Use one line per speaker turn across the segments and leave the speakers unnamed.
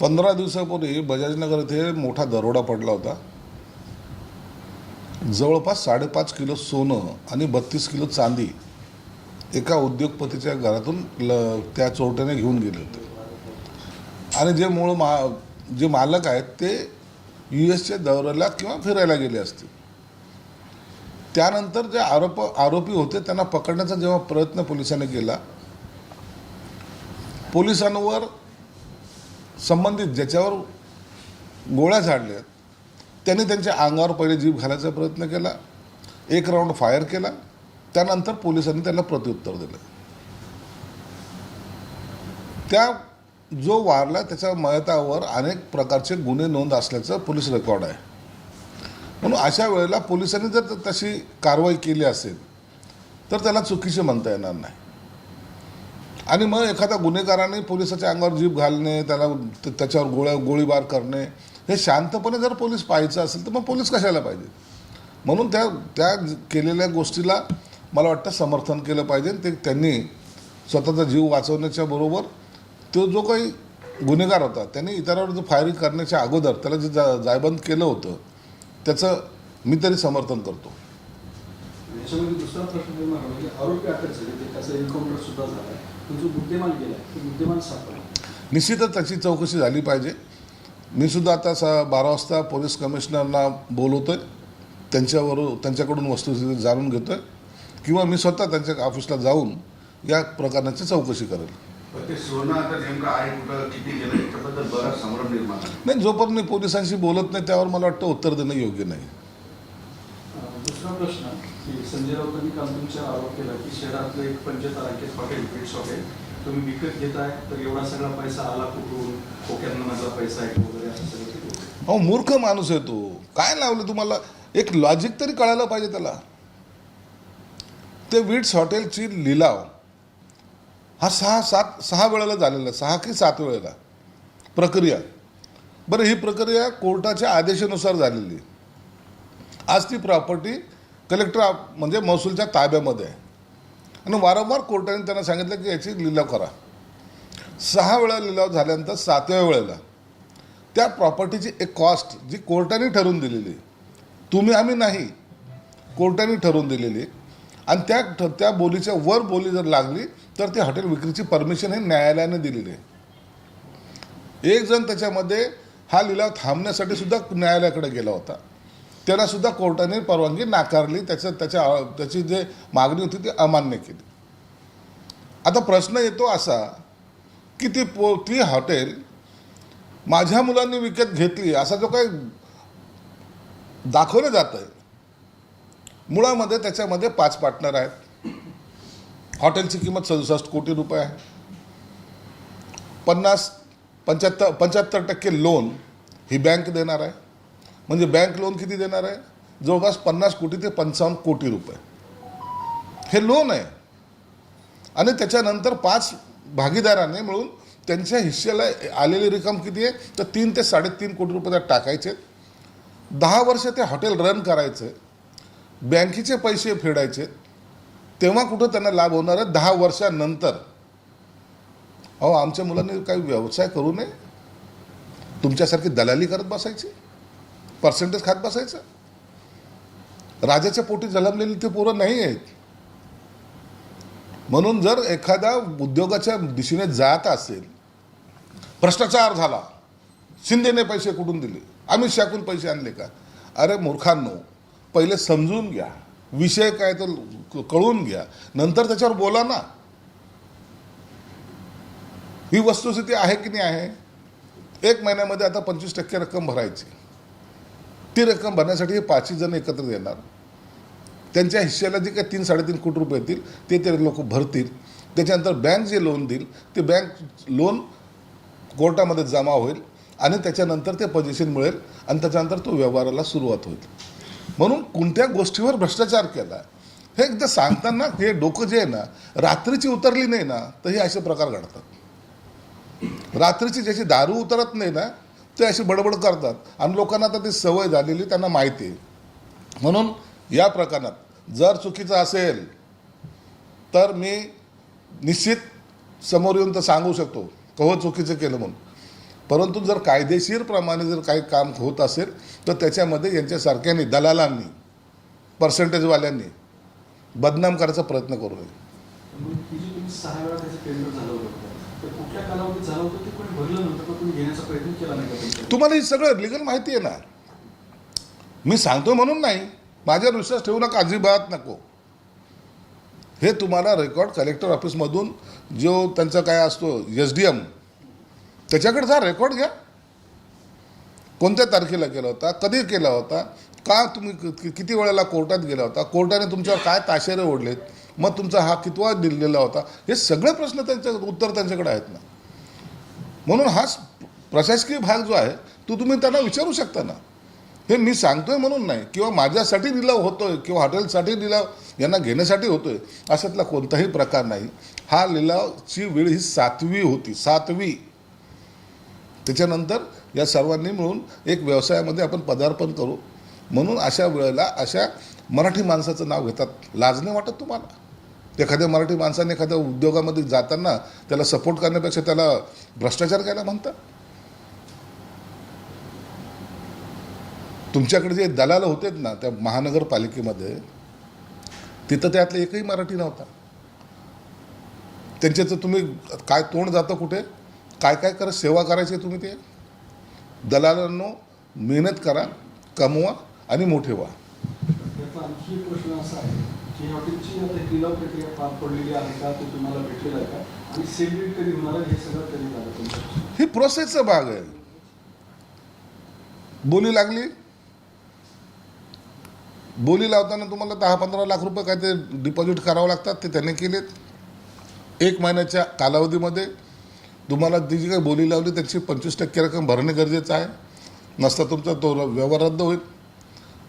पंधरा दिवसापूर्वी बजाजनगर येथे मोठा दरोडा पडला होता. जवळपास साडेपाच किलो सोनं आणि बत्तीस किलो चांदी एका उद्योगपतीच्या घरातून ल त्या चोरट्याने घेऊन गेले होते. आणि जे मूळ मा जे मालक आहेत ते यू एसच्या दौऱ्याला किंवा फिरायला गेले असतील. त्यानंतर जे आरोप आरोपी होते त्यांना पकडण्याचा जेव्हा प्रयत्न पोलिसांनी केला पोलिसांवर संबंधित ज्याच्यावर गोळ्या झाडल्या त्यांनी त्यांच्या अंगावर पहिले जीभ घालायचा प्रयत्न केला एक राऊंड फायर केला त्यानंतर पोलिसांनी त्याला प्रत्युत्तर दिलं. त्या जो वारला त्याच्या मयतावर अनेक प्रकारचे गुन्हे नोंद असल्याचं पोलीस रेकॉर्ड आहे. म्हणून अशा वेळेला पोलिसांनी जर तशी कारवाई केली असेल तर त्याला चुकीचे म्हणता येणार नाही. आणि मग एखाद्या गुन्हेगाराने पोलिसाच्या अंगावर जीभ घालणे त्याला त्याच्यावर गोळ्या गोळीबार करणे हे शांतपणे जर पोलीस पाहायचं असेल तर मग पोलीस कशाला पाहिजे? म्हणून त्या त्या केलेल्या गोष्टीला मला वाटतं समर्थन केलं पाहिजे. ते त्यांनी स्वतःचा जीव वाचवण्याच्या बरोबर तो जो काही गुन्हेगार होता त्यांनी इतरांवर जो फायरिंग करण्याच्या अगोदर त्याला जे जा जायबंद केलं होतं त्याचं मी तरी समर्थन करतो.
याच्यामध्ये दुसरा प्रश्न म्हणजे आरोपी अटक झाले ते त्याचा एन्काउंटर सुद्धा झाला. पण जो मुद्देमाल गेला तो मुद्देमाल सापडला.
निश्चितच त्याची चौकशी झाली पाहिजे. मी सुद्धा आता स बारा वाजता पोलीस कमिशनरना बोलवतोय. त्यांच्यावर त्यांच्याकडून वस्तुस्थिती जाणून घेतोय. किंवा मी स्वतः त्यांच्या ऑफिसला जाऊन या प्रकरणाची चौकशी करेल.
पण ते सोनं आता नेमकं आहे कुठं किती गेलं याच्याबद्दल बराच संभ्रम निर्माण झाला.
नाही जोपर्यंत मी पोलिसांशी बोलत नाही त्यावर मला वाटतं उत्तर देणं योग्य नाही.
दुसरा प्रश्न. की संजय राऊतांनी काल तुमच्या आरोप केला की शहरातलं एक पंचतारांकित हॉटेल फिट्स हॉटेल तुम्ही विकत घेताय तर एवढा सगळा पैसा आला कुठून? खोक्यांना माझा पैसा आहे वगैरे असं सगळं ते
अहो मूर्ख माणूस आहे तो. काय लावलं तुम्हाला? एक लॉजिक तरी कळायला पाहिजे त्याला. ते विट्स हॉटेलची लिलाव हा सहा सात सहा वेळेला झालेला सहा की सात वेळेला प्रक्रिया. बरं ही प्रक्रिया कोर्टाच्या आदेशानुसार झालेली. आज ती प्रॉपर्टी कलेक्टर म्हणजे महसूलच्या ताब्यामध्ये आहे. आणि वारंवार कोर्टाने त्यांना सांगितलं की याची लिलाव करा. सहा वेळा लिलाव झाल्यानंतर सातव्या वेळेला त्या प्रॉपर्टीची एक कॉस्ट जी कोर्टाने ठरवून दिलेली तुम्ही आम्ही नाही. कोर्टाने ठरवून दिलेली आणि त्या ठ- त्या बोलीच्या वर बोली जर लागली तर ती हॉटेल विक्रीची परमिशन हे न्यायालयाने दिलेली आहे. एक जण त्याच्यामध्ये हा लिलाव थांबण्यासाठी सुद्धा न्यायालयाकडे गेला होता. त्याला सुद्धा कोर्टाने परवानगी नाकारली त्याचं त्याच्या त्याची जे मागणी होती ती अमान्य केली. आता प्रश्न येतो असा की ती पो ती हॉटेल माझ्या मुलांनी विकत घेतली असा जो काही दाखवलं जात आहे मुळामध्ये त्याच्यामध्ये पाच पार्टनर आहेत. हॉटेलची किंमत सदुसष्ट कोटी रुपये आहे. पन्नास पंच्याहत्तर पंच्याहत्तर टक्के लोन ही बँक देणार आहे. म्हणजे बँक लोन किती देणार आहे? जवळपास पन्नास कोटी ते पंचावन्न कोटी रुपये. हे लोन आहे. आणि त्याच्यानंतर पाच भागीदाराने मिळून त्यांच्या हिश्श्याला आलेली रक्कम किती आहे? तर तीन ते साडेतीन कोटी रुपये त्यात टाकायचे. दहा वर्ष ते हॉटेल रन करायचं. बँकेचे पैसे फेडायचे. तेव्हा कुठं त्यांना लाभ होणार आहे? दहा वर्षानंतर. अहो आमच्या मुलांनी काही व्यवसाय करू नये. तुमच्यासारखी दलाली करत बसायची. पर्सेंटेज खात बसायचं? राजाच्या पोटी जलमलेली ते पोरं नाही आहेत. म्हणून जर एखादा उद्योगाच्या दिशेने जात असेल भ्रष्टाचार झाला शिंदेने पैसे कुठून दिले अमित शाकून पैसे आणले का? अरे मूर्खांनो पहिले समजून घ्या विषय काय तर कळून घ्या नंतर त्याच्यावर बोला ना. ही वस्तुस्थिती आहे की नाही आहे? एक महिन्यामध्ये आता पंचवीस टक्के रक्कम भरायची. ती रक्कम भरण्यासाठी हे पाचही जण एकत्र येणार. त्यांच्या हिश्श्याला जे काही तीन साडेतीन कोटी रुपये येतील ते ते लोक भरतील. त्याच्यानंतर बँक जे लोन देईल ते बँक लोन कोर्टामध्ये जमा होईल आणि त्याच्यानंतर ते पजेशन मिळेल आणि त्याच्यानंतर तो व्यवहाराला सुरुवात होईल. म्हणून कोणत्या गोष्टीवर भ्रष्टाचार केला हे एकदा सांगताना हे डोकं जे आहे ना रात्रीची उतरली नाही ना तर हे असे प्रकार घडतात. रात्रीची ज्याची दारू उतरत नाही ना ते अशी बडबड करतात. आणि लोकांना आता ती सवय झालेली त्यांना माहिती आहे. म्हणून या प्रकरणात जर चुकीचं असेल तर मी निश्चित समोर येऊन तर सांगू शकतो कहो चुकीचं केलं म्हणून. परंतु जर कायदेशीरप्रमाणे जर काही काम होत असेल तर त्याच्यामध्ये यांच्यासारख्यांनी दलालांनी पर्सेंटेजवाल्यांनी बदनाम करायचा प्रयत्न करू नये.
मग ही कालावधीत झालं होतं ते कोणी भरलं नव्हतं का घेण्याचा प्रयत्न केला नाही का
तुम्हाला हे सगळं लिगल माहिती आहे ना. मी सांगतो म्हणून नाही. माझ्यावर विश्वास ठेवू नका अजिबात नको. हे तुम्हाला रेकॉर्ड कलेक्टर ऑफिसमधून जो त्यांचा काय असतो एस डी एम त्याच्याकडे जा रेकॉर्ड घ्या. कोणत्या तारखेला केला होता कधी केला होता का तुम्ही कि- कि- किती वेळेला कोर्टात गेला होता कोर्टाने तुमच्यावर काय ताशेरे ओढलेत मग तुमचा हा कितवा दिलेला होता? हे सगळे प्रश्न त्यांच्या उत्तर त्यांच्याकडे आहेत ना. म्हणून हा प्रशासकीय भाग जो आहे तो तुम्ही त्यांना विचारू शकता ना. हे मी सांगतोय म्हणून नाही किंवा माझ्यासाठी लिलाव होतोय किंवा हॉटेलसाठी लिलाव यांना घेण्यासाठी होतोय अशातला कोणताही प्रकार नाही. हा लिलावची वेळ ही सातवी होती सातवी. त्याच्यानंतर या सर्वांनी मिळून एक व्यवसायामध्ये आपण पदार्पण करू. म्हणून अशा वेळेला अशा मराठी माणसाचं नाव घेतात. लाजणे वाटत तुम्हाला? एखाद्या मराठी माणसाने एखाद्या उद्योगामध्ये जाताना त्याला सपोर्ट करण्यापेक्षा त्याला भ्रष्टाचार करायला म्हणतात? तुमच्याकडे जे दलाल होते ना त्या महानगरपालिकेमध्ये तिथं त्यातला एकही मराठी नव्हता. त्यांच्याचं तुम्ही काय तोंड जातं कुठे? काय काय करा सेवा करायची तुम्ही ते? दलालांनो मेहनत करा कमवा आणि मोठे व्हा.
आणखी प्रश्न असा आहे. की हॉटेलची आता ही प्रक्रिया पार पडलेली आहे का ते तुम्हाला भेटलेलं आहे का? आणि सेल कधी होणार आहे हे सगळं कधी झालं तुमचं?
ही प्रोसेसचा भाग आहे. बोली लागली? बोली लावताना तुम्हाला दहा पंधरा लाख रुपये काय ते डिपॉझिट करावं लागतात ते त्यांनी केलेत. एक महिन्याच्या कालावधीमध्ये तुम्हाला ती जी काही बोली लावली त्याची पंचवीस टक्के रक्कम भरणे गरजेचं आहे. नसता तुमचा तो व्यवहार रद्द होईल.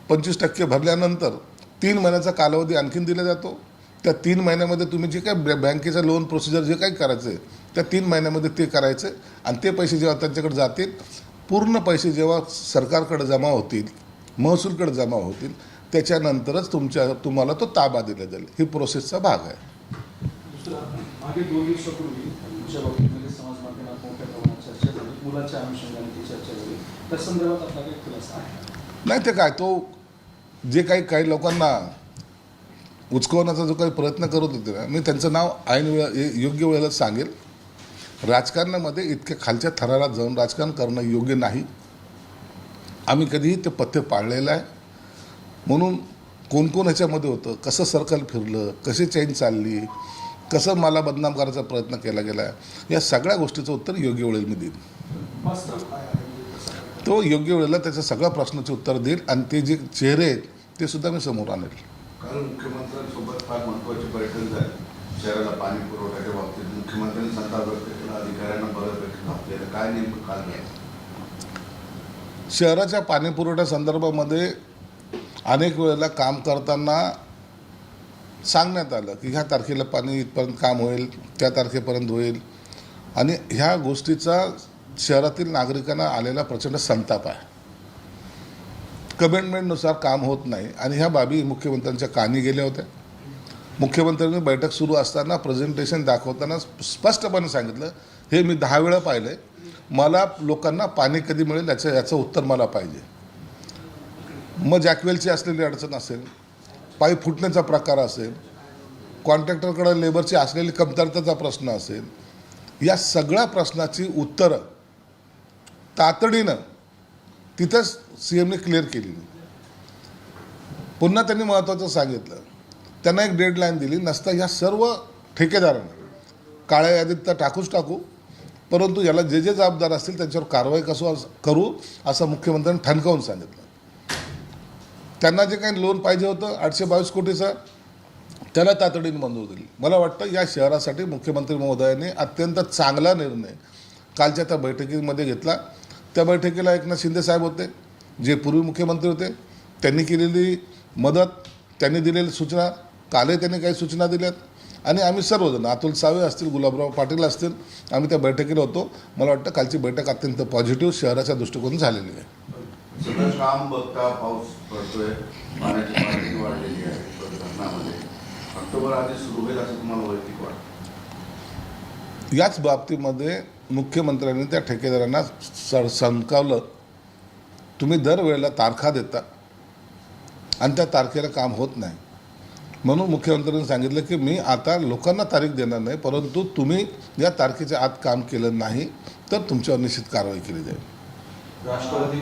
पंचवीस टक्के भरल्यानंतर तीन महिन्याचा कालावधी आणखीन दिला जातो. त्या तीन महिन्यामध्ये तुम्ही जे बॅ- बँकेचं लोन प्रोसिजर जे काही करायचं आहे त्या तीन महिन्यामध्ये ते करायचं आणि ते पैसे जेव्हा त्यांच्याकडे जातील पूर्ण पैसे जेव्हा सरकारकडे जमा होतील महसूलकडे जमा होतील त्याच्यानंतरच तुमच्या तुम्हाला तो ताबा दिला जाईल. ही प्रोसेसचा भाग आहे.
दुसरं मागे दोन दिवसापूर्वी तुमच्या बाबतीमध्ये समाज माध्यमात मोठ्या प्रमाणात चर्चा झाली. मुलाच्या अनुषंगाने ती चर्चा झाली. त्या संदर्भात आपला काही खुलासा आहे
नाही ते काय तो जे काही काही लोकांना उचकवण्याचा जो काही प्रयत्न करत होते ना मी त्यांचं नाव ऐन वेळ योग्य वेळेला सांगेल. राजकारणामध्ये इतक्या खालच्या थराला जाऊन राजकारण करणं योग्य नाही. आम्ही कधीही ते पथ्य पाळलेलं आहे. म्हणून कोण कोण ह्याच्यामध्ये होतं? कसं सर्कल फिरलं? कशी चेन चालली? कसं मला बदनाम करायचा प्रयत्न केला गेला? या सगळ्या गोष्टीचं उत्तर योग्य वेळेला मी देईन. तो योग्य वेळेला त्याच्या सगळ्या प्रश्नाचे उत्तर देईल. आणि ते जे चेहरे आहेत ते सुद्धा मी समोर आणेल.
काल मुख्यमंत्र्यांसोबत फार महत्वाची बैठक झाली. शहराला पाणी पुरवठ्याच्या बाबतीत मुख्यमंत्र्यांनी संताप व्यक्त केला अधिकाऱ्यांना बऱ्यापैकी काय नेमकं काल
शहराच्या पाणी पुरवठ्या संदर्भामध्ये अनेक वेळेला काम करताना सांगण्यात आलं की ह्या तारखेला पाणी इथपर्यंत काम होईल त्या तारखेपर्यंत होईल. आणि ह्या गोष्टीचा शहरातील नागरिकांना आलेला प्रचंड संताप आहे. कमेंटमेंटनुसार काम होत नाही. आणि ह्या बाबी मुख्यमंत्र्यांच्या कानी गेल्या होत्या. मुख्यमंत्र्यांनी बैठक सुरू असताना प्रेझेंटेशन दाखवताना स्पष्टपणे सांगितलं हे मी दहा वेळा पाहिलं आहे मला लोकांना पाणी कधी मिळेल याचं याचं उत्तर मला पाहिजे. मग जॅकवेलची असलेली अडचण असेल पाईप फुटण्याचा प्रकार असेल कॉन्ट्रॅक्टरकडे लेबरची असलेली कमतरतेचा प्रश्न असेल या सगळ्या प्रश्नाची उत्तरं तातडीनं तिथंच सी एमने क्लिअर केली पुन्हा त्यांनी महत्त्वाचं सांगितलं. त्यांना एक डेडलाईन दिली नसता ह्या सर्व ठेकेदारांना. काळ्या यादीत तर टाकूच टाकू परंतु याला जे जे जबाबदार असतील त्यांच्यावर कारवाई कसं करू असं मुख्यमंत्र्यांनी ठणकावून सांगितलं. त्यांना जे काही लोन पाहिजे होतं आठशे बावीस कोटीचं त्याला तातडीने मंजूर दिली. मला वाटतं या शहरासाठी मुख्यमंत्री महोदयांनी अत्यंत चांगला निर्णय कालच्या त्या बैठकीमध्ये घेतला. त्या बैठकीला एकनाथ शिंदे साहेब होते जे पूर्वी मुख्यमंत्री होते त्यांनी केलेली मदत त्यांनी दिलेली सूचना कालही त्यांनी काही सूचना दिल्यात. आणि आम्ही सर्वजण अतुल सावे असतील गुलाबराव पाटील असतील आम्ही त्या बैठकीला होतो. मला वाटतं कालची बैठक अत्यंत पॉझिटिव्ह शहराच्या दृष्टिकोन झालेली आहे.
काम बघता पाऊस पडतोय पाण्याची वाढलेली आहे ऑक्टोबर आधी सुरू होईल असं तुम्हाला वैयक्तिक वाटतं?
याच बाबतीमध्ये मुख्यमंत्र्यांनी त्या ठेकेदारांना सर संकावलं. तुम्ही दरवेळेला तारखा देता. आणि त्या तारखेला काम होत नाही. म्हणून मुख्यमंत्र्यांनी सांगितलं की मी आता लोकांना तारीख देणार नाही परंतु तुम्ही या तारखेच्या आत काम केलं नाही तर तुमच्यावर निश्चित कारवाई केली जाईल.
राष्ट्रवादी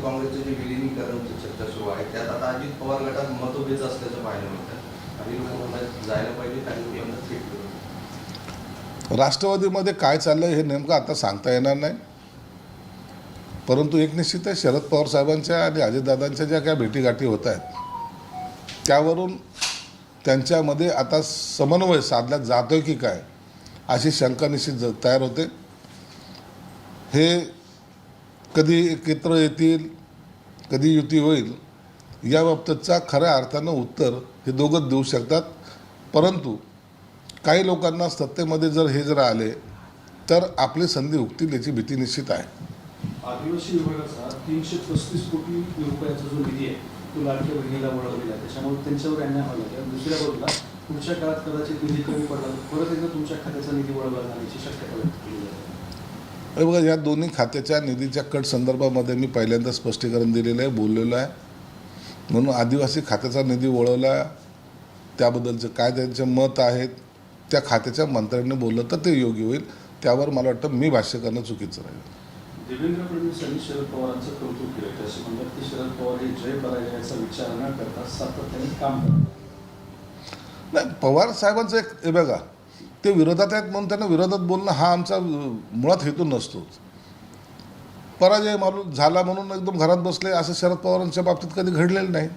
काँग्रेसचे जे विलिनीकरणची चर्चा सुरू आहे. त्यात आता अजित पवार गटात मतभेद असल्याचं पाहायला मिळतं. म्हणतात जायला पाहिजे काही लोक म्हणतात फिट
राष्ट्रवादीमध्ये काय चाललंय हे नेमकं आता सांगता येणार नाही. परंतु एक निश्चित आहे शरद पवार साहेबांच्या आणि अजितदादांच्या ज्या काही भेटीगाठी होत आहेत त्यावरून त्यांच्यामध्ये आता समन्वय साधला जातोय की काय अशी शंका निश्चित ज- तयार होते. हे कधी एकत्र येतील कधी युती होईल याबाबतचा खऱ्या अर्थानं उत्तर हे दोघंच देऊ शकतात. परंतु काही लोकांना सत्तेमध्ये जर हे जर आले तर आपली संधी हुकतील याची भीती निश्चित आहे.
आदिवासी विभागाचा तीनशे पस्तीस कोटी रुपयाचा जो निधी आहे तो लाडक्या बहिणीला वळवलेला आहे. त्याच्यामुळे त्यांच्यावर अन्याय व्हायला लागला. दुसऱ्या बाजूला पुढच्या काळात कदाचित निधी कमी पडला परत एकदा तुमच्या खात्याचा निधी वळवला जाण्याची शक्यता व्यक्त केली जाते.
हे बघा या दोन्ही खात्याच्या निधीच्या कट संदर्भामध्ये मी पहिल्यांदा स्पष्टीकरण दिलेलं आहे बोललेलो आहे. म्हणून आदिवासी खात्याचा निधी वळवला त्याबद्दलचं काय त्यांचे मत आहेत त्या खात्याच्या मंत्र्यांनी बोललं तर ते योग्य होईल. त्यावर मला वाटतं मी भाष्य करणं चुकीचं राहील.
देवेंद्र फडणवीस यांनी शरद पवारांचं कौतुक केलं. ते असे म्हणतात की शरद पवार हे जय पराजयाचा विचार न करता सातत्याने काम करतात.
नाही पवार साहेबांचं एक हे बघा ते विरोधात आहेत म्हणून त्यांना विरोधात बोलणं हा आमचा मुळात हेतू नसतोच. पराजय मारून झाला म्हणून एकदम घरात बसले असं शरद पवारांच्या बाबतीत कधी घडलेलं नाही.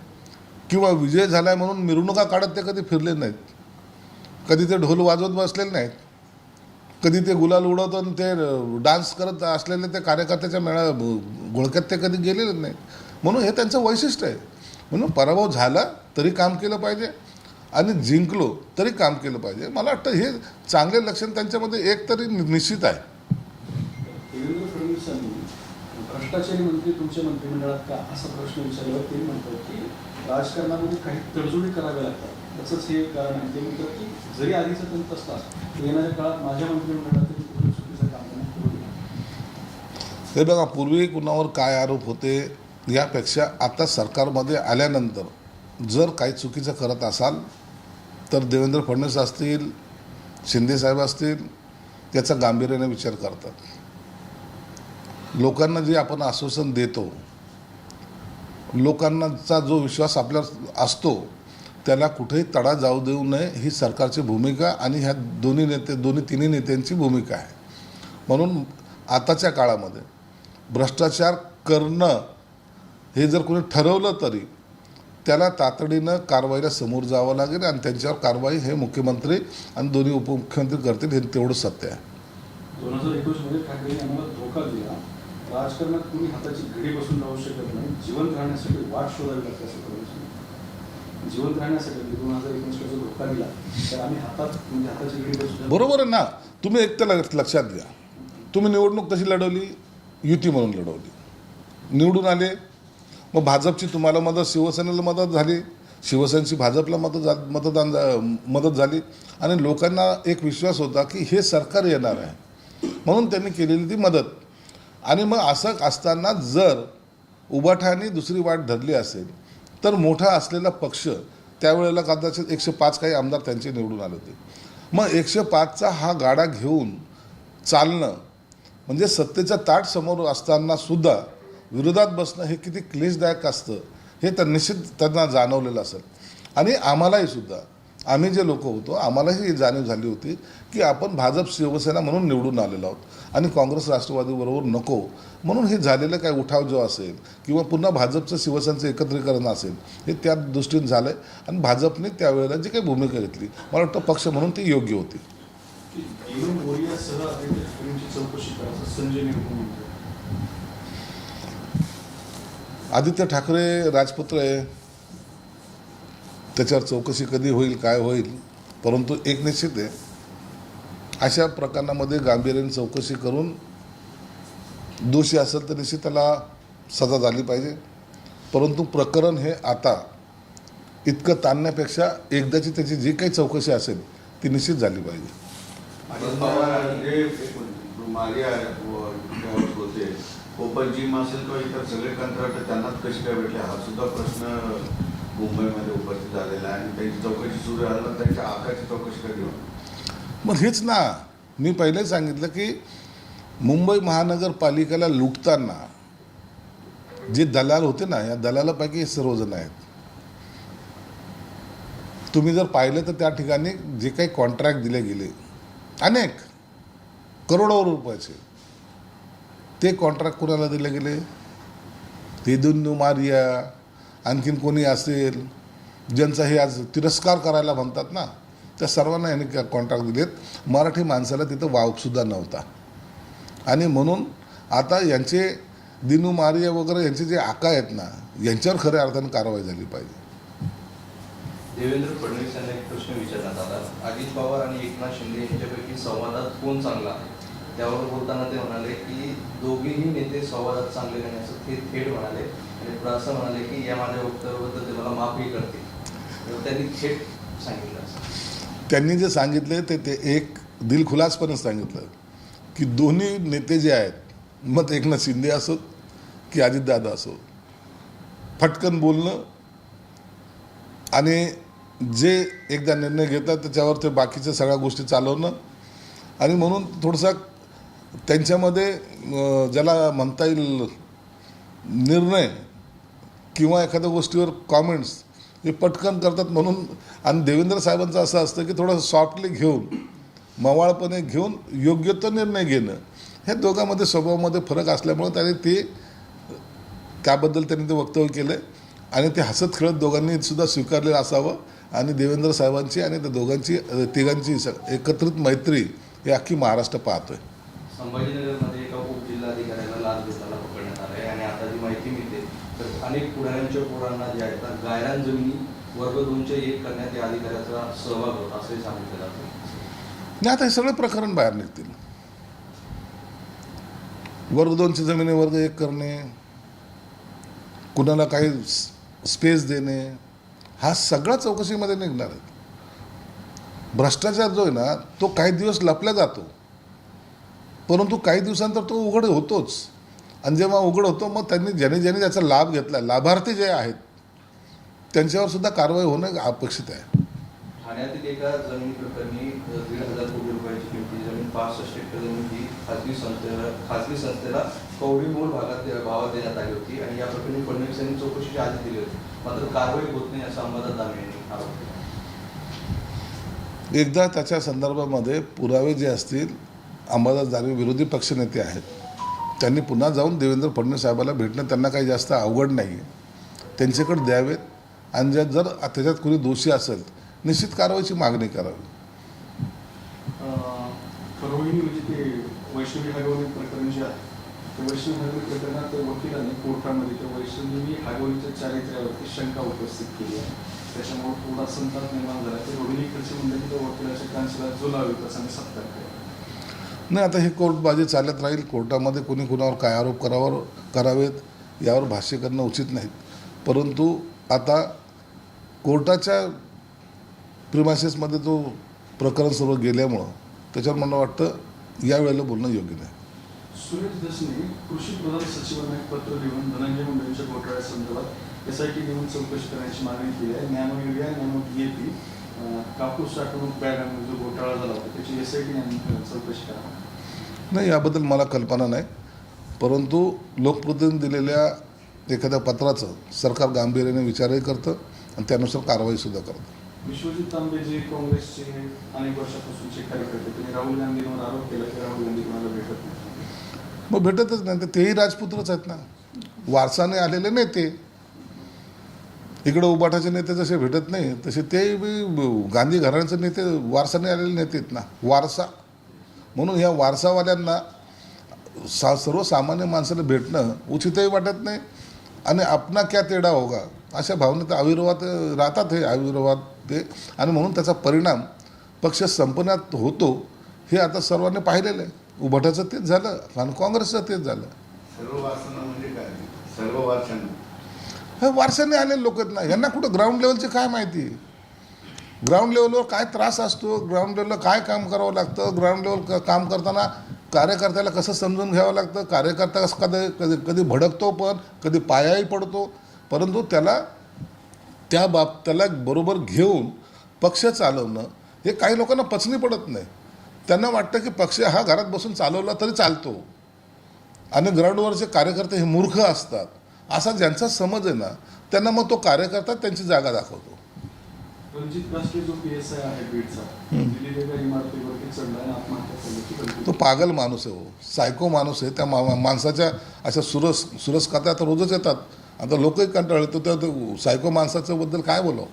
किंवा विजय झालाय म्हणून मिरवणुका काढत ते कधी फिरले नाहीत. कधी ते ढोल वाजवत बसलेले नाहीत. कधी ते गुलाल उडवत आणि ते डान्स करत असलेले ते कार्यकर्त्याच्या मेळा घोळक्यात ते कधी गेलेले नाहीत. म्हणून हे त्यांचं वैशिष्ट्य आहे. म्हणून पराभव झाला तरी काम केलं पाहिजे आणि जिंकलो तरी काम केलं पाहिजे. मला वाटतं हे चांगले लक्षण त्यांच्यामध्ये एक तरी निश्चित आहे.
देवेंद्र फडणवीस भ्रष्टाचारी मंत्री तुमच्या मंत्रिमंडळात का? असा प्रश्न विचारला ते म्हणतात की राजकारणामध्ये काही तडजोडी कराव्या लागतात. तसंच हे कारण आहे. ते म्हणतात की जरी आधीचं तंत्र असतात येणाऱ्या काळात माझ्या मंत्रिमंडळात
हे बघा पूर्वी कुणावर काय आरोप होते यापेक्षा आता सरकारमध्ये आल्यानंतर जर काही चुकीचं करत असाल तर देवेंद्र फडणवीस असतील शिंदेसाहेब असतील याचा गांभीर्याने विचार करतात. लोकांना जे आपण आश्वासन देतो लोकांनाचा जो विश्वास आपल्यावर असतो त्याला कुठेही तडा जाऊ देऊ नये ही सरकारची भूमिका आणि ह्या दोन्ही नेते दोन्ही तिन्ही नेत्यांची भूमिका आहे. म्हणून आताच्या काळामध्ये भ्रष्टाचार करणं हे जर कोणी ठरवलं तरी त्याला तातडीनं कारवाईला समोर जावं लागेल आणि त्यांच्यावर कारवाई हे मुख्यमंत्री आणि दोन्ही उपमुख्यमंत्री करतील हे तेवढं सत्य आहे.
दोन हजार धोका दिला. राजकारणात कोणी हाताची घडी बसून राहू शकत नाही. जीवन राहण्यासाठी वाट शोधावी लागते असं जिवंत राहण्यासाठी दोन हजार एकोणीसला जो धोका दिला तर आम्ही हातात म्हणजे हाताची
बरोबर आहे ना. तुम्ही एक त्याला लक्षात घ्या. तुम्ही निवडणूक कशी लढवली? युती म्हणून लढवली. निवडून आले मग भाजपची तुम्हाला मदत शिवसेनेला मदत झाली. शिवसेनेची भाजपला मदत झा मतदान झा- मदत झाली. आणि लोकांना एक विश्वास होता की हे सरकार येणार आहे. म्हणून त्यांनी केलेली ती मदत. आणि मग असं असताना जर उभाठाने दुसरी वाट धरली असेल तर मोठा असलेला पक्ष त्यावेळेला कदाचित एकशे पाच काही आमदार त्यांचे निवडून आले होते. मग एकशे पाचचा हा गाडा घेऊन चालणं म्हणजे सत्तेच्या ताट समोर असताना सुद्धा विरोधात बसणं हे किती क्लेशदायक असतं हे तर निश्चित त्यांना जाणवलेलं असेल. आणि आम्हालाही सुद्धा. आम्ही जे लोक होतो आम्हालाही ही जाणीव झाली होती की आपण भाजप शिवसेना म्हणून निवडून आलेलो आहोत. आणि काँग्रेस राष्ट्रवादीबरोबर नको. म्हणून हे झालेलं काय उठाव जो असेल किंवा पुन्हा भाजपचं शिवसेनेचं एकत्रीकरण असेल हे त्या दृष्टीने झालं आहे आणि भाजपने त्यावेळेला जी काही भूमिका घेतली मला वाटतं पक्ष म्हणून ती योग्य होती.
आदित्य
ठाकरे राजपुत्र आहे. त्याच्यावर चौकशी कधी होईल काय होईल परंतु एक निश्चित आहे अशा प्रकरणामध्ये गांभीर्याने चौकशी करून दोषी असेल तर निश्चित त्याला सजा झाली पाहिजे. परंतु प्रकरण हे आता इतकं ताणण्यापेक्षा एकदाची त्याची जी काही चौकशी असेल ती निश्चित झाली पाहिजे.
अजित पवार जे मागे मुंबईमध्ये उपस्थित झालेला आहे. आणि त्यांची चौकशी सुरू झाली त्यांच्या आकाची चौकशी कधी होणार?
मग हेच ना मी पहिले सांगितलं की मुंबई महानगरपालिकेला लुटताना जे दलाल होते ना या दलालापैकी सर्वजण आहेत. तुम्ही जर पाहिलं तर त्या ठिकाणी जे काही कॉन्ट्रॅक्ट दिले गेले अनेक करोडो रुपयाचे ते कॉन्ट्रॅक्ट कुणाला दिले गेले? ते दुन्नू मारिया आणखीन कोणी असेल ज्यांचा हे आज तिरस्कार करायला म्हणतात ना त्या सर्वांना यांनी कॉन्ट्रॅक्ट दिलेत. मराठी माणसाला तिथं वावसुद्धा नव्हता. आणि म्हणून आता यांचे दिनू मारिया वगैरे यांचे जे आका आहेत ना यांच्यावर खऱ्या अर्थाने कारवाई झाली पाहिजे.
देवेंद्र फडणवीस यांना एक प्रश्न विचारण्यात आला. अजित पवार आणि एकनाथ शिंदे यांच्यापैकी संवादात कोण चांगला आहे? त्यावर बोलताना ते म्हणाले की दोघेही नेते संवादात चांगले नाही असं ते थेट म्हणाले. म्हणजे आणि पुढे असं म्हणाले की या माझ्या ते मला माफही करतील. त्यांनी थेट सांगितलं असं.
त्यांनी जे सांगितले ते ते एक दिलखुलासपणे सांगितलं की दोन्ही नेते जे आहेत मग एकनाथ शिंदे असोत की अजितदादा असो फटकन बोलणं आणि जे एकदा निर्णय घेतात त्याच्यावर ते बाकीच्या सगळ्या गोष्टी चालवणं आणि म्हणून थोडंसं त्यांच्यामध्ये ज्याला म्हणता येईल निर्णय किंवा एखाद्या गोष्टीवर कॉमेंट्स हे पटकन करतात म्हणून आणि देवेंद्र साहेबांचं असं असतं की थोडं सॉफ्टली घेऊन मवाळपणे घेऊन योग्य तो निर्णय घेणं. ह्या दोघांमध्ये स्वभावामध्ये फरक असल्यामुळे त्याने ते त्याबद्दल त्यांनी ते वक्तव्य केलं आणि ते हसत खेळत दोघांनी सुद्धा स्वीकारलेलं असावं. आणि देवेंद्र साहेबांची आणि त्या दोघांची तिघांची एकत्रित मैत्री हे अख्खी महाराष्ट्र पाहतोय
संभाजीनगरमध्ये एका उपजिल्हाधिकाऱ्याला लाच देताना पकडण्यात आलं आहे आणि आता जी माहिती मिळते तर अनेक पुढाऱ्यांच्या पोरांना जे आहेत ना गायरान जमिनी वर्ग दोनच्या एक करण्यात या अधिकाऱ्याचा सहभाग होता असंही सांगितलं जातं.
नाही आता हे सगळे प्रकरण बाहेर निघतील. वर्ग दोनची जमिनी वर्ग एक करणे कुणाला काही स्पेस देणे हा सगळा चौकशीमध्ये निघणार आहे. भ्रष्टाचार जो आहे ना तो काही दिवस लपला जातो. परंतु काही दिवसांतर तो उघड होतोच. आणि जेव्हा उघड होतो मग त्यांनी ज्यांनी ज्यांनी त्याचा लाभ घेतला लाभार्थी जे आहेत त्यांच्यावर सुद्धा कारवाई होणं अपेक्षित आहे.
ठाण्यातील एका जमिनी प्रकरणी अ, दीड हजार कोटी रुपयाची किमती जमीन पासष्ट हेक्टर जमीन ही खाजगी संस्थेला खाजगी संस्थेला कवडी मूळ भागात दे- भावात देण्यात आली होती आणि या प्रकरणी फडणवीस यांनी चौकशीची आधी दिली होती. मात्र कारवाई होत नाही असं अंबादास दानवे यांनी आरोप केला.
एकदा त्याच्या संदर्भामध्ये पुरावे जे असतील अंबादास दानवे विरोधी पक्षनेते आहेत. त्यांनी पुन्हा जाऊन देवेंद्र फडणवीस साहेबाला भेटणं त्यांना काही जास्त अवघड नाही आहे त्यांच्याकडे द्यावेत. आणि ज्यात जर त्याच्यात कोणी दोषी असेल निश्चित कारवाईची मागणी करावी.
म्हणजे ते कोर्टामध्ये शंका उपस्थित केली आहे. त्याच्यामुळे थोडा संताप निर्माण झाला. ते रोहिणी खर्चे म्हणले की त्या वकिलाच्या कांशीला झुलावी तसा मी सत्कार केला.
नाही आता हे कोर्टबाजी चालत राहील. कोर्टामध्ये कोणी कुणावर काय आरोप करावर करावेत यावर भाष्य करणं उचित नाही. परंतु आता कोर्टाच्या प्रिमासेसमध्ये तो प्रकरण सर्व गेल्यामुळं त्याच्यावर मला वाटतं यावेळेला बोलणं योग्य नाही.
सुरेश दसने कृषी प्रधान सचिवांना एक पत्र लिहून धनंजय मुंडेंच्या घोटाळ्यासंदर्भात एस आय टी घेऊन चौकशी करण्याची मागणी केली आहे. Nano urea nano D A P कापूस साठवणूक बॅगांमध्ये जो घोटाळा झाला होता त्याची एस आय टी चौकशी करा.
नाही याबद्दल मला कल्पना नाही. परंतु लोकप्रतिनिधी दिलेल्या एखाद्या पत्राचं सरकार गांभीर्याने विचारही करतं आणि त्यानुसार कारवाईसुद्धा करतं.
विश्वजित तांबे जे काँग्रेसचे अनेक वर्षापासूनचे कार्यकर्ते त्यांनी राहुल गांधींवर आरोप केला की राहुल गांधी कोणाला भेटत नाही.
मग भेटतच नाही तेही राजपुत्रच आहेत ना. वारसाने आलेले नेते इकडं उबाटाचे नेते जसे भेटत नाही तसे ते बी गांधी घराण्याचे नेते वारसाने आलेले नेते आहेत ना वारसा. म्हणून ह्या वारसावाल्यांना सा सर्वसामान्य माणसाला भेटणं उचितही वाटत नाही आणि आपणा क्या तेडा होगा? अशा भावनेत आविर्भावात राहतात हे आविर्भावात ते. आणि म्हणून त्याचा परिणाम पक्ष संपण्यात होतो हे आता सर्वांनी पाहिलेलं आहे. उभटाचं तेच झालं आणि काँग्रेसचं तेच झालं.
सर्व वारसांना म्हणजे काय? सर्व वारसांना
हे वारसाने आलेले लोक आहेत ना यांना कुठं ग्राउंड लेवलचे काय माहिती? ग्राउंड लेवलवर काय त्रास असतो? ग्राउंड लेवलला काय काम करावं लागतं? ग्राउंड लेवल काम करताना कार्यकर्त्याला कसं समजून घ्यावं लागतं? कार्यकर्ता कसं कधी कधी कधी भडकतो पण कधी पायाही पडतो. परंतु त्याला त्या बाब त्याला बरोबर घेऊन पक्ष चालवणं हे काही लोकांना पचनी पडत नाही. त्यांना वाटतं की पक्ष हा घरात बसून चालवला तरी चालतो. आणि ग्राउंडवरचे कार्यकर्ते हे मूर्ख असतात. असा ज्यांचा समज आहे ना त्यांना मग तो कार्यकर्ता त्यांची जागा दाखवतो. तो पागल माणूस आहे हो. सायको माणूस आहे. त्या मा माणसाच्या अशा सुरस सुरस कथा आता रोजच येतात. आता लोकही कंटाळले तो त्या सायको माणसाच्या बद्दल काय बोलावं?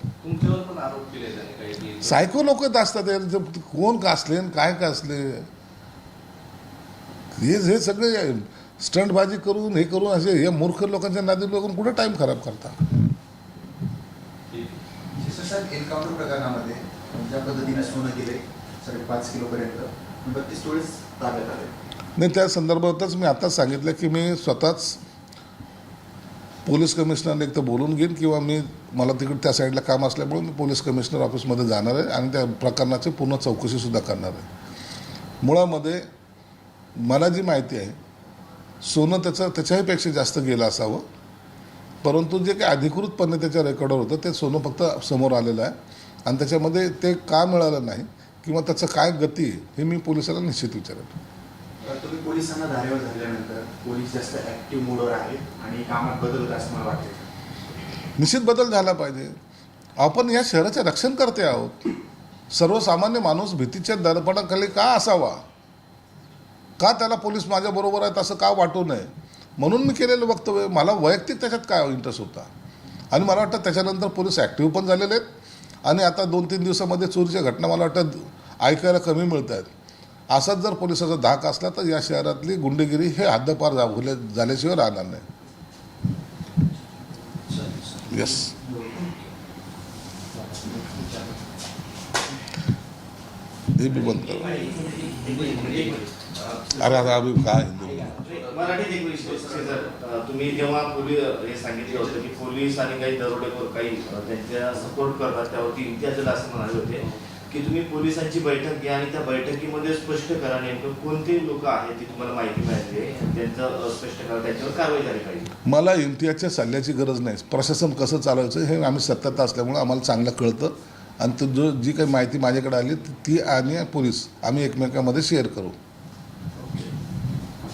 सायको लोक असतात कोण कासले काय कासले? हे सगळे स्टंटबाजी करून हे करून असे हे मूर्ख लोकांच्या नादी लोक कुठे टाइम खराब
शिवसेना एन्काउंटर प्रकरणामध्ये ज्या पद्धतीने सोनं गेले साडेपाच किलोपर्यंत बत्तीस तोळेच ताब्यात आले.
नाही त्या संदर्भातच मी आताच सांगितलं की मी स्वतःच पोलीस कमिशनरने एक तर बोलून घेईन किंवा मी मला तिकडे त्या साईडला काम असल्यामुळे मी पोलीस कमिशनर ऑफिसमध्ये जाणार आहे आणि त्या प्रकरणाची पूर्ण चौकशीसुद्धा करणार आहे. मुळामध्ये मला जी माहिती आहे सोनं त्याचं त्याच्याहीपेक्षा जास्त गेलं असावं. परंतु जे काही अधिकृतपणे त्याच्या रेकॉर्डवर होतं ते सोनं फक्त समोर आलेलं आहे. आणि त्याच्यामध्ये ते का मिळालं नाही किंवा त्याचं काय गती हे मी पोलिसाला निश्चित विचारेन
तर तुम्ही पोलिसांना धारेवर धरल्यानंतर पोलीस जास्त ऍक्टिव्ह मोडवर आहेत आणि कामात बदल होत असं मला वाटते
निश्चित बदल झाला पाहिजे. आपण या शहराचे रक्षण करते आहोत. सर्वसामान्य माणूस भीतीच्या दडपणाखाली का असावा? का त्याला पोलीस माझ्याबरोबर आहेत असं का वाटू नये? म्हणून मी केलेलं वक्तव्य मला वैयक्तिक त्याच्यात काय इंटरेस्ट होता? आणि मला वाटतं त्याच्यानंतर पोलीस ॲक्टिव्ह पण झालेले आहेत. आणि आता दोन तीन दिवसामध्ये चोरीच्या घटना मला वाटतं ऐकायला कमी मिळत आहेत असाच जर पोलिसाचा धाक असला तर या शहरातली गुंडेगिरी हे हद्दपार झाल्याशिवाय राहणार नाही. येस हे बी बंद करा. अरे अरे अभि काय हिंदी
मराठीत एक विषय सर अ, तुम्ही जेव्हा पोलीस हे सांगितलं होतं की पोलीस आणि काही दरोडेखोर काही त्यांच्या सपोर्ट करतात त्यावरती इम्तियाज असं म्हणाले होते की तुम्ही पोलिसांची बैठक घ्या आणि त्या बैठकीमध्ये स्पष्ट करा नेमकं कोणते लोक आहेत ती तुम्हाला माहिती मिळाली त्यांचं स्पष्ट करा त्यांच्यावर कारवाई झाली पाहिजे.
मला इम्तियाजच्या सल्ल्याची गरज नाही. प्रशासन कसं चालवायचं हे आम्ही सत्तात असल्यामुळे आम्हाला चांगलं कळतं. आणि तो जो जी काही माहिती माझ्याकडे आली ती आणि पोलीस आम्ही एकमेकांमध्ये शेअर करू.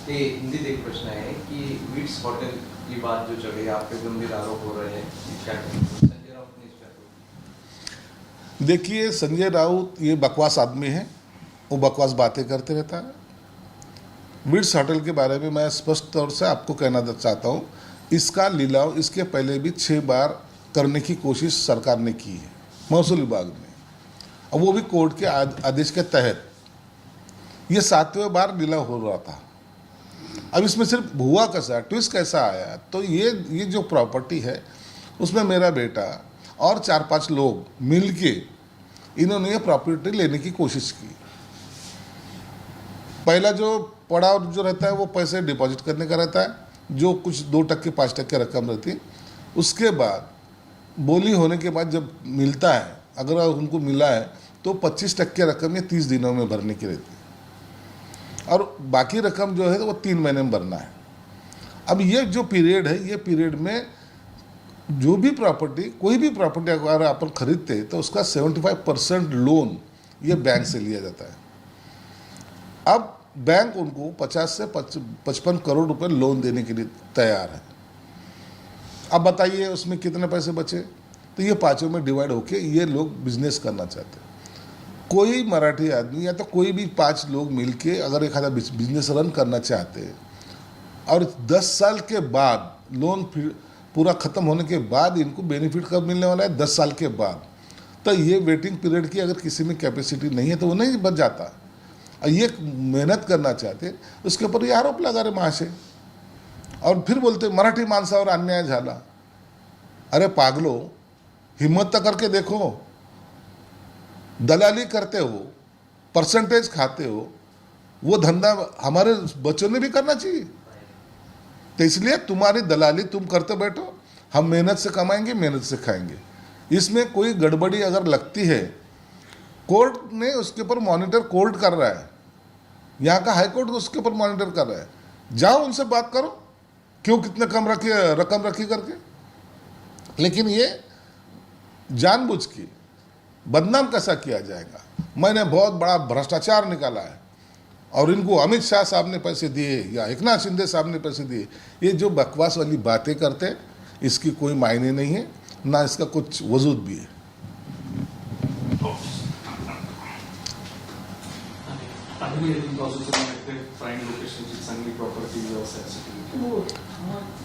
ते हिंदीत एक प्रश्न है कि विट्स होटल की बात जो चल रही है आप पे गंभीर आरोप हो रहे हैं
देखिए संजय राउत ये बकवास आदमी है वो बकवास बातें करते रहता है। विड्स होटल के बारे में मैं स्पष्ट तौर से आपको कहना चाहता हूँ इसका लीलाव इसके पहले भी छः बार करने की कोशिश सरकार ने की है। महसूल विभाग ने और वो भी कोर्ट के आदेश के तहत। ये सातवें बार लिलाव हो रहा था। अब इसमें सिर्फ़ हुआ कैसा ट्विस्ट कैसा आया तो ये ये जो प्रॉपर्टी है, उसमें मेरा बेटा और चार पाँच लोग मिल के इन्होंने ये प्रॉपर्टी लेने की कोशिश की। पहला जो पड़ाव जो रहता है, वो पैसे डिपॉजिट करने का रहता है, जो कुछ दो टक्के, पाँच टक्के रकम रहती है। उसके बाद बोली होने के बाद जब मिलता है, अगर उनको मिला है तो पच्चीस टक्के रकम ये तीस दिनों में भरने की रहती है। और बाकी रकम जो है वो तीन महीने में भरना है। अब ये जो पीरियड है, ये पीरियड में जो भी प्रॉपर्टी, कोई भी प्रॉपर्टी अगर अपन खरीदते हैं तो उसका 75 परसेंट लोन ये बैंक से लिया जाता है। अब बैंक उनको 50 से पचपन करोड़ रुपए लोन देने के लिए तैयार है। अब बताइए उसमें कितने पैसे बचे? तो ये पाँचों में डिवाइड होके ये लोग बिज़नेस करना चाहते हैं। कोई मराठी आदमी या तो कोई भी पाँच लोग मिलके अगर एक आधा बिज़नेस रन करना चाहते हैं, और दस साल के बाद लोन पूरा ख़त्म होने के बाद इनको बेनिफिट कब मिलने वाला है? दस साल के बाद। तो ये वेटिंग पीरियड की अगर किसी में कैपेसिटी नहीं है तो वो नहीं बच जाता। और ये मेहनत करना चाहते उसके ऊपर ये आरोप लगा रहे महाशय और फिर बोलते, मराठी माणसावर अन्याय झाला. अरे पागलो, हिम्मत तो करके देखो. दलाली करते हो परसेंटेज खाते हो, वो धंधा हमारे बच्चों ने भी करना चाहिए. तो इसलिए तुम्हारी दलाली तुम करते बैठो. हम मेहनत से कमाएँगे, मेहनत से खाएँगे. इसमें कोई गड़बड़ी अगर लगती है, कोर्ट ने उसके ऊपर मॉनिटर कोर्ट कर रहा है. यहाँ का हाई कोर्ट उसके ऊपर मॉनिटर कर रहा है. जाओ उनसे बात करो. क्यों कितने कम रखी, रकम रखी करके? लेकिन ये जानबूझ के बदनाम कैसा किया जाएगा? मैंने बहुत बड़ा भ्रष्टाचार निकाला है और इनको अमित शाह साहब ने पैसे दिए या एकनाथ शिंदे साहब ने पैसे दिए, ये जो बकवास वाली बातें करते हैं, इसकी कोई मायने नहीं है, ना इसका कुछ वजूद भी है।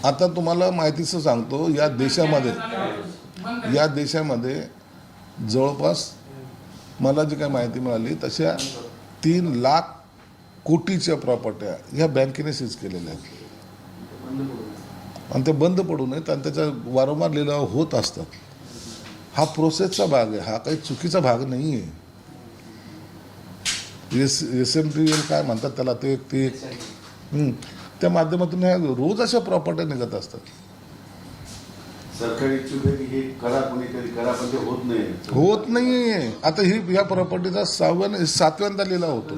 आता तुम्हाला माहितीचं सांगतो या देशामध्ये या देशामध्ये जवळपास मला जी काही माहिती मिळाली तशा तीन लाख कोटीच्या प्रॉपर्ट्या ह्या बँकेने सीज केलेल्या आहेत. आणि ते बंद पडू नयेत आणि त्याचा वारंवार लिलाव होत असतात. हा प्रोसेसचा भाग आहे हा काही चुकीचा भाग नाही आहे S S M T L काय म्हणतात त्याला? ते ते हं. त्या माध्यमातून ह्या रोज अशा प्रॉपर्ट्या निघत असतात.
सरकारी इच्छुक आहे की हे करा कोणीतरी करा पण ते होत नाही.
होत नाहीये. आता ही या प्रॉपर्टीचा सहाव्या सातव्यांदा लिलाव होतो.